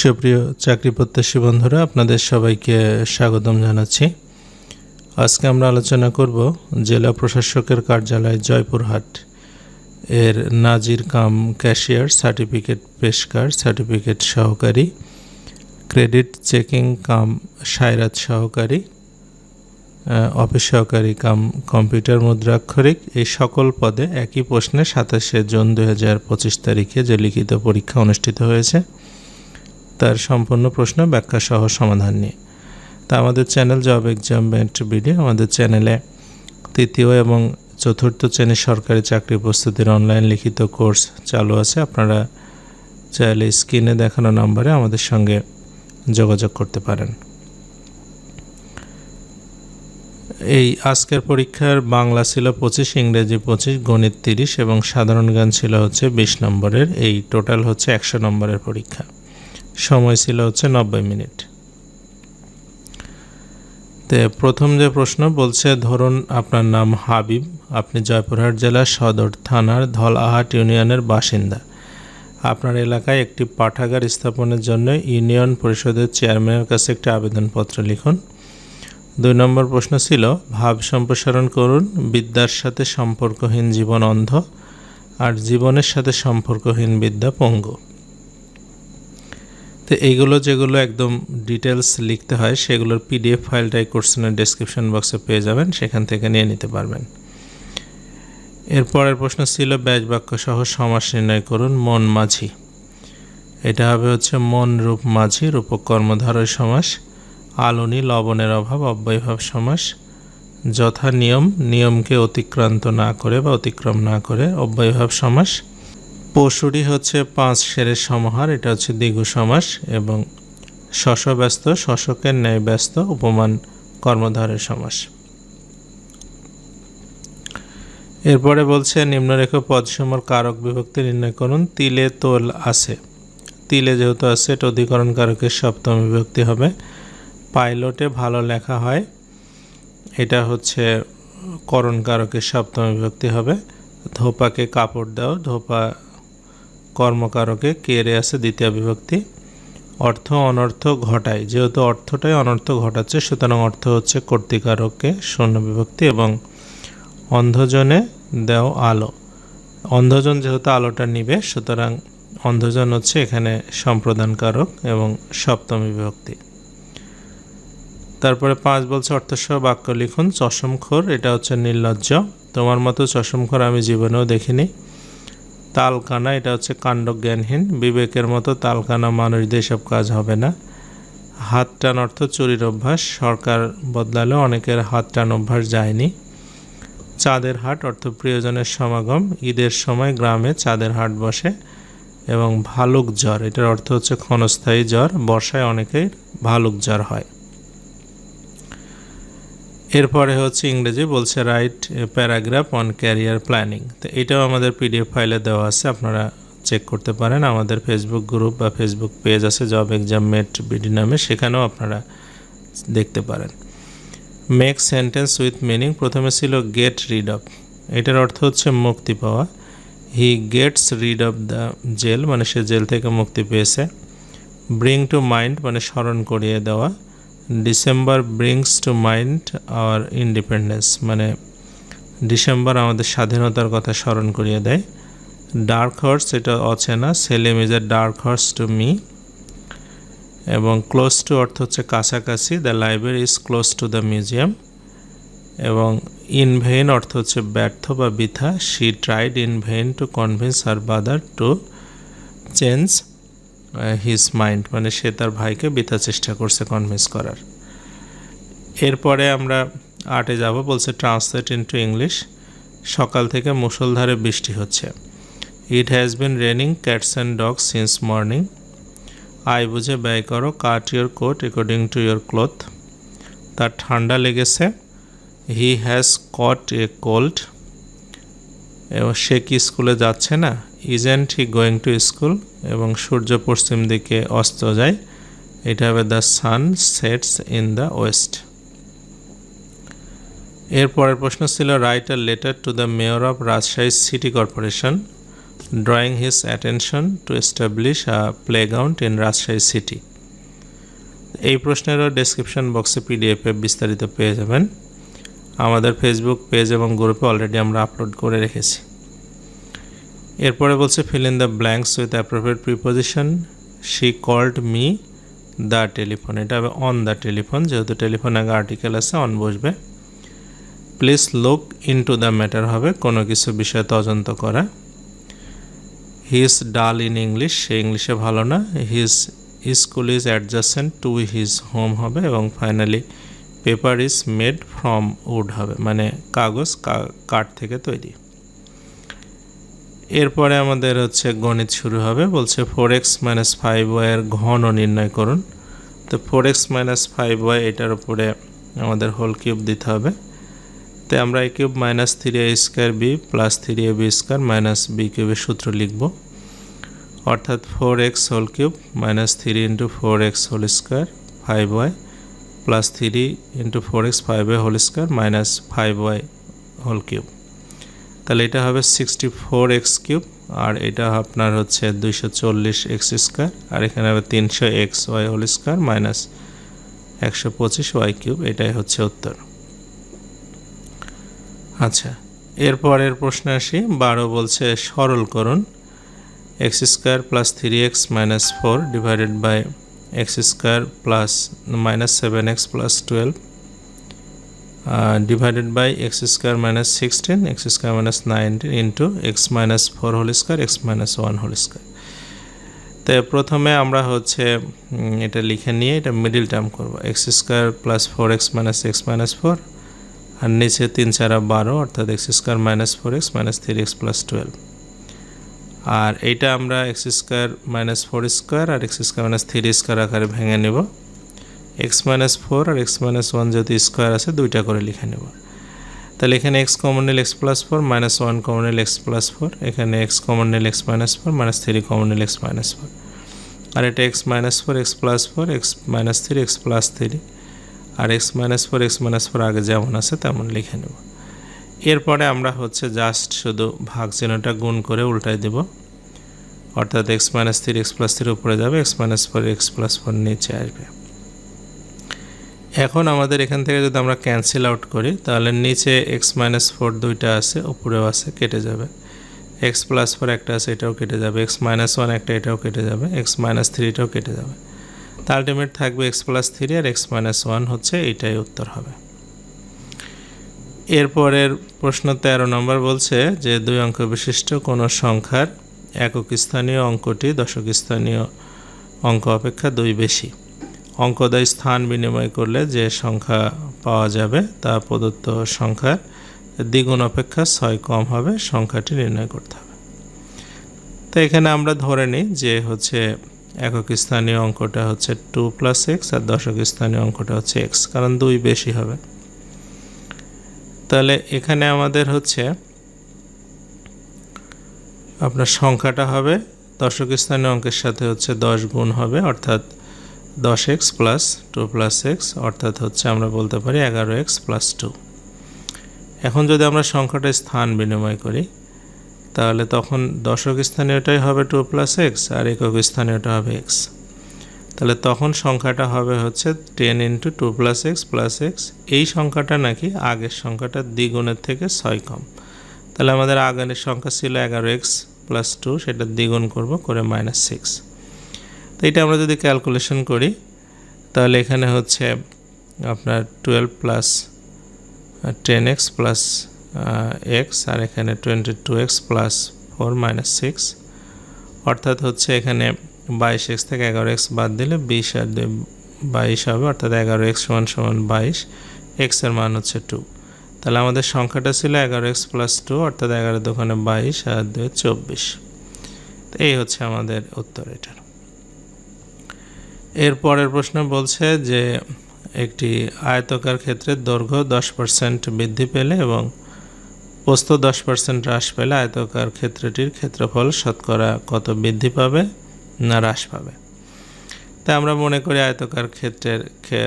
সুপ্রিয় চাকরি প্রত্যাশী বন্ধুরা, আপনাদের সবাইকে স্বাগতম জানাচ্ছি। আজকে আমরা আলোচনা করব জেলা প্রশাসকের কার্যালয় জয়পুরহাট। এর নাজির কাম ক্যাশিয়ার সার্টিফিকেট পেশকার, সার্টিফিকেট সহকারী, ক্রেডিট চেকিং কাম সায়রাত সহকারী অফিস সহকারী কাম কম্পিউটার মুদ্রাক্ষরিক, এই সকল পদে একই প্রশ্নে সাতাশে জুন দু হাজার পঁচিশ তারিখে যে লিখিত পরীক্ষা অনুষ্ঠিত হয়েছে তার সম্পূর্ণ প্রশ্ন ব্যাখ্যা সহ সমাধান নিয়ে। তা আমাদের channel job exam bent BD, আমাদের চ্যানেলে তৃতীয় এবং চতুর্থ শ্রেণির সরকারি চাকরি প্রস্তুতির অনলাইন লিখিত কোর্স চালু আছে। আপনারা চাইলে স্ক্রিনে দেখানো নম্বরে আমাদের সঙ্গে যোগাযোগ করতে পারেন। এই আজকের পরীক্ষার বাংলা ছিল পঁচিশ, ইংরেজি পঁচিশ, গণিত তিরিশ এবং সাধারণ জ্ঞান ছিল হচ্ছে বিশ নম্বরের। এই টোটাল হচ্ছে একশো নম্বরের পরীক্ষা। সময় ছিল হচ্ছে নব্বই মিনিট। তে প্রথম যে প্রশ্ন বলছে, ধরুন আপনার নাম হাবিব, আপনি জয়পুরহাট জেলার সদর থানার ধলাহাট ইউনিয়নের বাসিন্দা। আপনার এলাকায় একটি পাঠাগার স্থাপনের জন্য ইউনিয়ন পরিষদের চেয়ারম্যানের কাছে একটি আবেদনপত্র লিখুন। দুই নম্বর প্রশ্ন ছিল, ভাব সম্প্রসারণ করুন, বিদ্যার সাথে সম্পর্কহীন জীবন অন্ধ, আর জীবনের সাথে সম্পর্কহীন বিদ্যা পঙ্গু। তো এইগুলো যেগুলো একদম ডিটেলস লিখতে হয়, সেগুলোর পিডিএফ ফাইলটাই কোর্সনের ডেসক্রিপশন বক্সে পেয়ে যাবেন, সেখান থেকে নিয়ে নিতে পারবেন। এরপরের প্রশ্ন ছিল ব্যাজ বাক্য সহ সমাস নির্ণয় করুন, মন মাঝি। এটা হবে হচ্ছে মন, রূপ, মাঝি, রূপক, কর্মধারয়, সমাস। আলনি, লবণের অভাব, অব্যয়ভাব, সমাস। যথা নিয়ম, নিয়মকে অতিক্রান্ত না করে বা অতিক্রম না করে অব্যয়ভাব, সমাস। পশুটি হচ্ছে পাঁচ সেরের সমাহার, এটা হচ্ছে দ্বিগু সমাস এবং শশ ব্যস্ত শশকের ন্যায় ব্যস্ত উপমান কর্মধারের সমাস। এরপরে বলছে, নিম্নরেখ পদসমর কারক বিভক্তি নির্ণয় করুন, তিলে তোল আছে। তিলে যেহেতু আছে, এটা অধিকরণ কারকের সপ্তম বিভক্তি হবে। পাইলটে ভালো লেখা হয়, এটা হচ্ছে করণ কারকের সপ্তম বিভক্তি হবে। ধোপাকে কাপড় দাও, ধোপা কর্মকারকে কেড়ে আছে দ্বিতীয় বিভক্তি। অর্থ অনর্থ ঘটায়। যেহেতু অর্থটাই অনর্থ ঘটাচ্ছে, সুতরাং অর্থ হচ্ছে কর্তিকারককে শূন্য বিভক্তি এবং অন্ধজনে দেও আলো। অন্ধজন যেহেতু আলোটা নিবে, সুতরাং অন্ধজন হচ্ছে এখানে সম্প্রদানকারক এবং সপ্তম বিভক্তি। তারপরে পাঁচ বলছে অর্থসহ বাক্য লিখুন চশমখোর এটা হচ্ছে নির্লজ্জ। তোমার মতো চশমখোর আমি জীবনেও দেখিনি। তালকানা এটা হচ্ছে কাণ্ডজ্ঞানহীন। বিবেকের মতো তালকানা মানুষদের এসব কাজ হবে না। হাত টান অর্থ চুরির অভ্যাস। সরকার বদলালেও অনেকের হাত টান অভ্যাস যায়নি। চাঁদের হাট অর্থ প্রিয়জনের সমাগম। ঈদের সময় গ্রামে চাঁদের হাট বসে এবং ভালুক জ্বর, এটার অর্থ হচ্ছে ক্ষণস্থায়ী জ্বর। বর্ষায় অনেকের ভালুক জ্বর হয়। এরপরে হচ্ছে ইংরেজি বলছে write paragraph on career planning তো এটাও আমাদের পিডিএফ ফাইলে দেওয়া আছে, আপনারা চেক করতে পারেন। আমাদের ফেসবুক গ্রুপ বা ফেসবুক পেজ আছে জব এক্সাম মেট বিডি নামে, সেখানেও আপনারা দেখতে পারেন। মেক সেন্টেন্স উইথ মিনিং প্রথমে ছিল গেট রিড অফ এটার অর্থ হচ্ছে, মুক্তি পাওয়া। He gets rid of the jail মানে সে জেল থেকে মুক্তি পেয়েছে। ব্রিং টু মাইন্ড মানে স্মরণ করিয়ে দেওয়া। December brings to mind our independence মানে ডিসেম্বর আমাদের স্বাধীনতার কথা স্মরণ করিয়ে দেয়। ডার্ক হর্স এটা অচেনা। Selim is a dark horse to me এবং ক্লোজ টু অর্থ হচ্ছে কাছাকাছি। The library is close to the museum এবং ইন ভেইন অর্থ হচ্ছে ব্যর্থ বা বৃথা। She tried in vain to convince her brother to change his mind মানে সে তার ভাইকে বৃথা চেষ্টা করছে কনভিন্স করার। এরপরে আমরা আর্টে যাব, বলছে ট্রান্সলেট ইনটু ইংলিশ সকাল থেকে মুষলধারে বৃষ্টি হচ্ছে। It has been raining cats and dogs since morning I বুঝে ব্যয় করো, cut your coat according to your cloth তার ঠান্ডা লেগেছে। He has caught A cold এবং সে কি স্কুলে যাচ্ছে না? Isn't he going to school এবং সূর্য পশ্চিম দিকে অস্ত যায়। এটা হবে the sun sets in the west এর পরের প্রশ্ন ছিল write a letter to the mayor of Rajshahi city corporation drawing his attention to establish a playground in Rajshahi city এই প্রশ্নেরও ডেসক্রিপশন বক্সে পিডিএফে বিস্তারিত পেয়ে যাবেন। আমাদের ফেসবুক পেজ এবং গ্রুপে অলরেডি আমরা আপলোড করে রেখেছি। এরপরে বলছে fill in the blanks with appropriate preposition she called me the telephone এটা হবে অন দ্য টেলিফোন যেহেতু টেলিফোন আগে আর্টিকেল আছে অন বসবে। Please look into the matter হবে কোনো কিছু বিষয়ে তদন্ত করা। হিজ ডাল ইন ইংলিশ সে ইংলিশে ভালো না। His school is adjacent to his home হবে এবং finally paper is made from wood হবে। মানে কাগজ কাঠ থেকে তৈরি। এরপরে আমাদের হচ্ছে গণিত শুরু হবে, বলছে ফোর এক্স মাইনাস ফাইভ ওয়াইয়ের ঘন নির্ণয় করুন। তো four x minus five y এটার উপরে আমাদের হোল কিউব দিতে হবে। তো আমরা a cube minus three a square b plus three a b square minus b কিউবের সূত্র লিখব। অর্থাৎ four x whole cube minus three into four x whole square five y plus three into four x five y whole square minus five y whole cube তাহলে এটা হবে sixty four x cube আর এটা আপনার হচ্ছে দুইশো চল্লিশ x square আর এখানে হবে তিনশো x y whole square minus একশো পঁচিশ ওয়াই কিউব এটাই হচ্ছে উত্তর। আচ্ছা এরপরের প্রশ্নে আসি, বারো বলছে সরল করুন x square plus three x minus four divided by x square plus minus seven x plus twelve divided by x square minus sixteen x square minus nineteen into x minus four whole square x minus one whole square তো প্রথমে আমরা হচ্ছে এটা লিখে নিয়ে এটা middle term করব। X square plus four x minus x minus four আর নিচে তিন চারা বারো, অর্থাৎ x square minus four x minus three x plus twelve আর এইটা আমরা x square minus four square আর x square minus three square আকারে ভেঙে নেব। এক্স মাইনাস ফোর আর এক্স মাইনাস ওয়ান যদি স্কোয়ার আছে দুইটা করে লিখে নেব তাহলে এখানে এক্স কমন নিল x plus four minus one common নিল এক্স প্লাস ফোর এখানে এক্স কমন নিল x minus four minus three common নিল এক্স মাইনাস ফোর আর এটা x minus four x plus four x minus three x plus three আর x minus four x minus four আগে যেমন আছে তেমন লিখে নেব এরপরে আমরা হচ্ছে জাস্ট শুধু ভাগ চিহ্নটা গুণ করে উল্টাই দেব অর্থাৎ x minus three x plus থ্রির উপরে যাবে x minus four x plus four নিচে আসবে এখন আমাদের এখান থেকে যদি আমরা ক্যান্সেল আউট করি, তাহলে নিচে এক্স মাইনাস ফোর দুইটা আছে, উপরেও আছে, কেটে যাবে। এক্স প্লাস ফোর একটা আছে, এটাও কেটে যাবে। এক্স মাইনাস ওয়ান একটা, এটাও কেটে যাবে। এক্স মাইনাস থ্রিটাও কেটে যাবে। তা আলটিমেট থাকবে এক্স প্লাস থ্রি আর এক্স মাইনাস ওয়ান হচ্ছে এইটাই উত্তর হবে। এরপরের প্রশ্ন তেরো নম্বর বলছে যে, দুই অঙ্ক বিশিষ্ট কোনো সংখ্যার একক স্থানীয় অঙ্কটি দশক স্থানীয় অঙ্ক অপেক্ষা দুই বেশি। অঙ্কদয় স্থান বিনিময় করলে যে সংখ্যা পাওয়া যাবে তা প্রদত্ত সংখ্যার দ্বিগুণ অপেক্ষা ছয় কম হবে, সংখ্যাটি নির্ণয় করতে হবে। তো এখানে আমরা ধরে নিই যে হচ্ছে একক স্থানীয় অঙ্কটা হচ্ছে টু প্লাস এক্স আর দশক স্থানীয় অঙ্কটা হচ্ছে এক্স, কারণ দুই বেশি হবে। তাহলে এখানে আমাদের হচ্ছে আপনার সংখ্যাটা হবে, দশক স্থানীয় অঙ্কের সাথে হচ্ছে দশ গুণ হবে, অর্থাৎ দশ x plus two plus x অর্থাৎ হচ্ছে আমরা বলতে পারি এগারো এক্স প্লাস টু এখন যদি আমরা সংখ্যাটা স্থান বিনিময় করি, তাহলে তখন দশক স্থানীয়টাই হবে টু প্লাস এক্স আর একক স্থানীয়টা হবে এক্স তাহলে তখন সংখ্যাটা হবে হচ্ছে ten into two plus x plus x এই সংখ্যাটা নাকি আগের সংখ্যাটা দ্বিগুণের থেকে ছয় কম। তাহলে আমাদের আগের সংখ্যা ছিল এগারো এক্স প্লাস টু সেটা দ্বিগুণ করব করে মাইনাস সিক্স তো এটা আমরা যদি ক্যালকুলেশন করি, তাহলে এখানে হচ্ছে আপনার twelve plus ten x plus x আর এখানে twenty two x plus four minus six অর্থাৎ হচ্ছে এখানে বাইশ এক্স থেকে এগারো এক্স বাদ দিলে বিশ আর দুই, বাইশ হবে, অর্থাৎ এগারো এক্স সমান সমান বাইশ এক্সের মান হচ্ছে টু তাহলে আমাদের সংখ্যাটা ছিল এগারো এক্স প্লাস টু অর্থাৎ এগারো দোকানে বাইশ আর দুই চব্বিশ। এই হচ্ছে আমাদের উত্তর এটার। এর পরের প্রশ্ন বলছে যে একটি আয়তকার ক্ষেত্রে দৈর্ঘ্য দশ পার্সেন্ট বৃদ্ধি পেলে এবং পোস্ত দশ পার্সেন্ট হ্রাস পেলে আয়তকার ক্ষেত্রটির ক্ষেত্রফল শতকরা কত বৃদ্ধি পাবে না হ্রাস পাবে? তাই আমরা মনে করি আয়তকার ক্ষেত্রের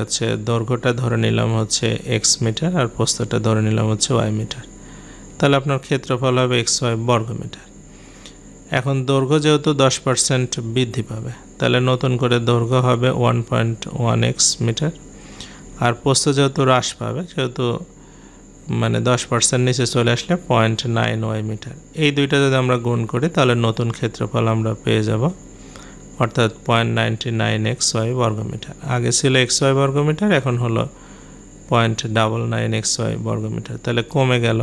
হচ্ছে দৈর্ঘ্যটা ধরে নিলাম হচ্ছে এক্স মিটার আর পোস্তটা ধরে নিলাম হচ্ছে ওয়াই মিটার তাহলে আপনার ক্ষেত্রফল হবে এক্স ওয়াই বর্গ মিটার এখন দৈর্ঘ্য যেহেতু দশ পার্সেন্ট বৃদ্ধি পাবে, তাহলে নতুন করে দৈর্ঘ্য হবে one point one x metre. আর পোস্ত যেহেতু হ্রাস পাবে যেহেতু মানে দশ পার্সেন্ট নিচে চলে আসলে পয়েন্ট নাইন ওয়াই মিটার। এই দুইটা যদি আমরা গুণ করি, তাহলে নতুন ক্ষেত্রফল আমরা পেয়ে যাব অর্থাৎ point ninety nine x y বর্গমিটার আগে ছিল এক্স ওয়াই বর্গমিটার এখন হলো point double nine x y বর্গমিটার তাহলে কমে গেল।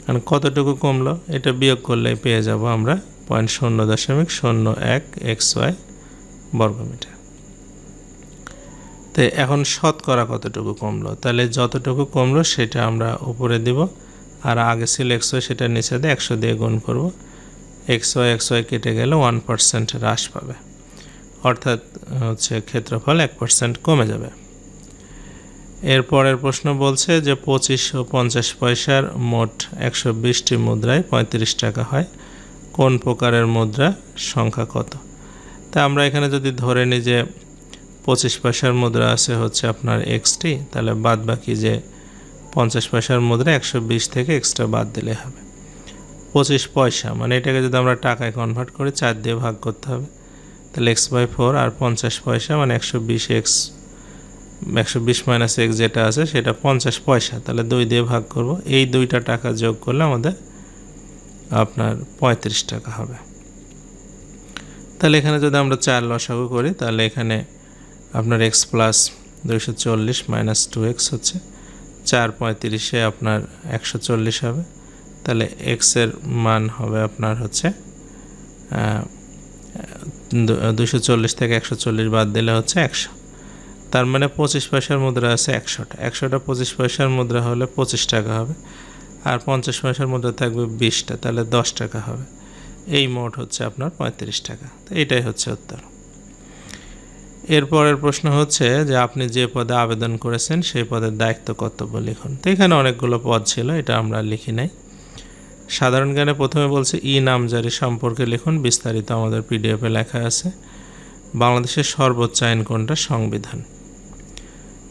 এখন কতটুকু কমলো, এটা বিয়োগ করলেই পেয়ে যাব আমরা পয়েন্ট শূন্য দশমিক শূন্য এক এক্স ওয়াই বর্গমিটার। তো এখন শতকরা কতটুকু কমলো? তাহলে যতটুকু কমলো সেটা আমরা উপরে দিব, আর আগে ছিল একশো সেটা নিচে দিয়ে একশো দিয়ে গুণ করব। এক্স ওয়াই কেটে গেলে ওয়ান পার্সেন্ট হ্রাস পাবে। অর্থাৎ হচ্ছে ক্ষেত্রফল এক পার্সেন্ট কমে যাবে। এর পরের প্রশ্ন বলছে যে পঁচিশ ও পঞ্চাশ পয়সার মোট একশো বিশটি মুদ্রায় পঁয়ত্রিশ টাকা হয়। কোন প্রকারের মুদ্রা সংখ্যা কত? তা আমরা এখানে যদি ধরে নিই যে পঁচিশ পয়সার মুদ্রা আছে হচ্ছে আপনার এক্সটি তাহলে বাদ বাকি যে পঞ্চাশ পয়সার মুদ্রা একশো বিশ থেকে এক্সট্রা বাদ দিলে হবে। পঁচিশ পয়সা মানে এটাকে যদি আমরা টাকায় কনভার্ট করি, চার দিয়ে ভাগ করতে হবে। তাহলে এক্স বাই ফোর আর পঞ্চাশ পয়সা মানে একশো বিশ এক্স একশো বিশ মাইনাস এক্স যেটা আছে, সেটা পঞ্চাশ পয়সা, তাহলে দুই দিয়ে ভাগ করব। এই দুইটা টাকা যোগ করলে আমাদের আপনার পঁয়ত্রিশ টাকা হবে। তাহলে এখানে যদি আমরা চার লসাগু করি, তাহলে এখানে আপনার এক্স প্লাস দুইশো চল্লিশ মাইনাস টু এক্স হচ্ছে চার পঁয়ত্রিশে আপনার একশো চল্লিশ হবে। তাহলে এক্সের মান হবে আপনার হচ্ছে দুশো চল্লিশ থেকে একশো চল্লিশ বাদ দিলে হচ্ছে একশো। তার মানে পঁচিশ পয়সার মুদ্রা আছে একশোটা। একশোটা পঁচিশ পয়সার মুদ্রা হলে পঁচিশ টাকা হবে। আর পঞ্চাশ পয়সার মধ্যে থাকবে বিশটা, তাহলে দশ টাকা হবে। এই মোট হচ্ছে আপনার পঁয়ত্রিশ টাকা। তো এটাই হচ্ছে উত্তর। এরপরের প্রশ্ন হচ্ছে যে আপনি যে পদে আবেদন করেছেন, সেই পদের দায়িত্ব কর্তব্য লিখুন। তো এখানে অনেকগুলো পদ ছিল, এটা আমরা লিখি নাই। সাধারণ জ্ঞানে প্রথমে বলছে ই নামজারি সম্পর্কে লিখুন, বিস্তারিত আমাদের পিডিএফে লেখা আছে। বাংলাদেশের সর্বোচ্চ আইন কোনটা? সংবিধান।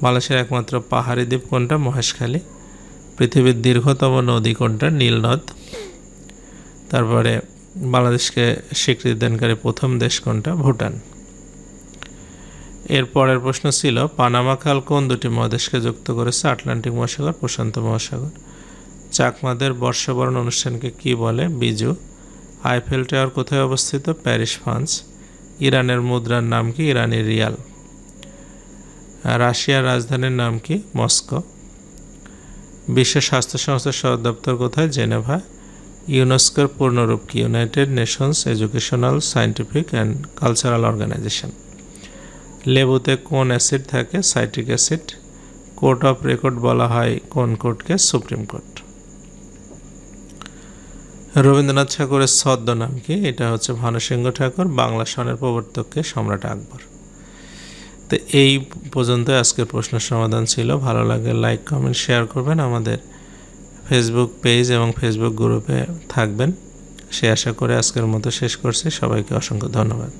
বাংলাদেশের একমাত্র পাহাড়ি দ্বীপ কোনটা? মহেশখালী। পৃথিবীর দীর্ঘতম নদী কোনটা? নীলনদ তারপরে বাংলাদেশকে স্বীকৃতি দানকারী প্রথম দেশ কোনটা? ভুটান। এর পরের প্রশ্ন ছিল, পানামা খাল কোন দুটি মহাদেশকে যুক্ত করেছে? আটলান্টিক মহাসাগর, প্রশান্ত মহাসাগর। চাকমাদের বর্ষবরণ অনুষ্ঠানকে কি বলে? বিজু। আইফেল টাওয়ার কোথায় অবস্থিত? Paris, France. ইরানের মুদ্রার নাম কি? ইরানি রিয়াল। রাশিয়ার রাজধানীর নাম কি? মস্কো। বিশ্ব স্বাস্থ্য সংস্থার সদর দপ্তর কোথায়? জেনেভা। ইউনেস্কোর পূর্ণরূপ কি? United Nations Educational Scientific and Cultural Organization. লেবুতে কোন অ্যাসিড থাকে? Citric acid. Court of record বলা হয় কোন কোর্টকে সুপ্রিম কোর্ট। রবীন্দ্রনাথ ঠাকুরের ছদ্ম নাম কি? এটা হচ্ছে ভানুসিংহ ঠাকুর, বাংলা সনের প্রবর্তককে সম্রাট আকবর। তো এই পর্যন্ত আজকের প্রশ্নের সমাধান ছিল। ভালো লাগে লাইক কমেন্ট শেয়ার করবেন আমাদের ফেসবুক পেজ এবং ফেসবুক গ্রুপে থাকবেন। সে আশা করে আজকের মতো শেষ করছি। সবাইকে অসংখ্য ধন্যবাদ।